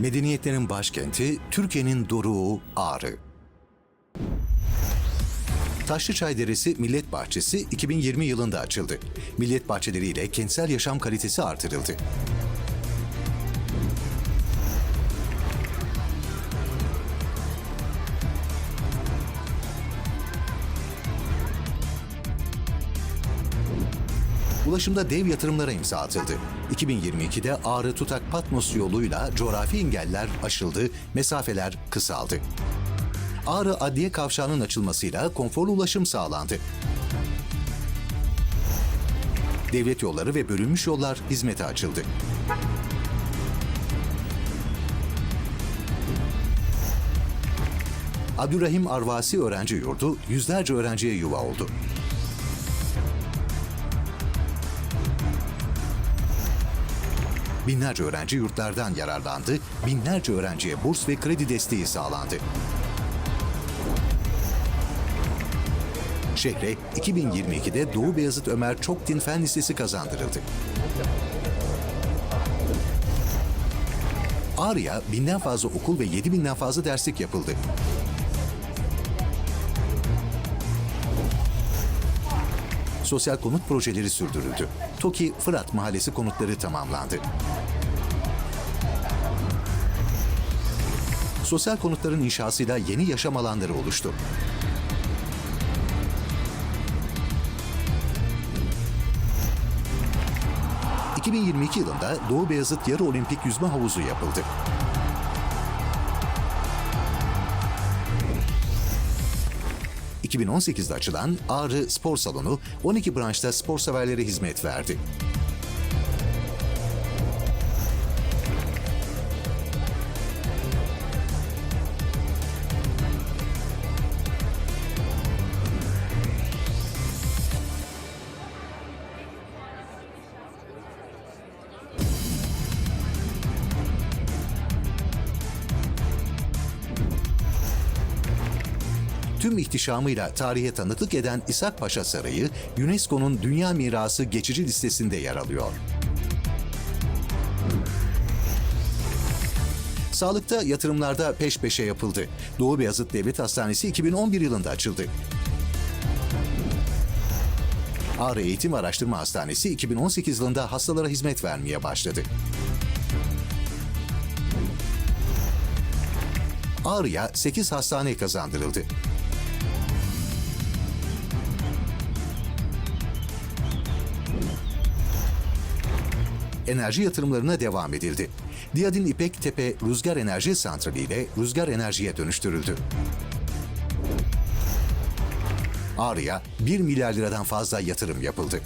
Medeniyetlerin başkenti, Türkiye'nin doruğu Ağrı. Taşlıçay Deresi Millet Bahçesi 2020 yılında açıldı. Millet bahçeleri ile kentsel yaşam kalitesi artırıldı. Ulaşımda dev yatırımlara imza atıldı. 2022'de Ağrı Tutak Patmos yoluyla coğrafi engeller aşıldı, mesafeler kısaldı. Ağrı Adliye Kavşağı'nın açılmasıyla konforlu ulaşım sağlandı. Devlet yolları ve bölünmüş yollar hizmete açıldı. Abdurrahim Arvasi Öğrenci Yurdu yüzlerce öğrenciye yuva oldu. Binlerce öğrenci yurtlardan yararlandı, binlerce öğrenciye burs ve kredi desteği sağlandı. Şehre 2022'de Doğu Beyazıt Ömer Çokdin Fen Lisesi kazandırıldı. Ağrı'ya binden fazla okul ve 7 binden fazla derslik yapıldı. Sosyal konut projeleri sürdürüldü. TOKİ Fırat Mahallesi konutları tamamlandı. Sosyal konutların inşasıyla yeni yaşam alanları oluştu. ...2022 yılında Doğu Beyazıt Yarı Olimpik Yüzme Havuzu yapıldı. ...2018'de açılan Ağrı Spor Salonu... ...12 branşta spor severlere hizmet verdi. Tüm ihtişamıyla tarihe tanıklık eden İshak Paşa Sarayı, UNESCO'nun Dünya Mirası geçici listesinde yer alıyor. Sağlıkta yatırımlarda peş peşe yapıldı. Doğu Beyazıt Devlet Hastanesi 2011 yılında açıldı. Ağrı Eğitim Araştırma Hastanesi 2018 yılında hastalara hizmet vermeye başladı. Ağrı'ya 8 hastane kazandırıldı. Enerji yatırımlarına devam edildi. Diyadin İpek Tepe Rüzgar Enerji Santrali ile rüzgar enerjiye dönüştürüldü. Ağrı'ya 1 milyar liradan fazla yatırım yapıldı.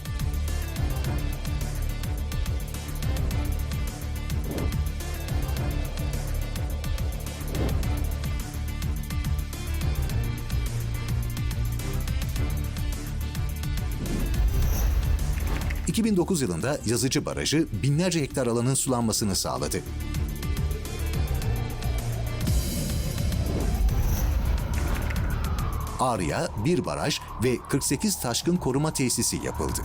...2009 yılında Yazıcı Barajı binlerce hektar alanın sulanmasını sağladı. Ağrı'ya bir baraj ve 48 taşkın koruma tesisi yapıldı.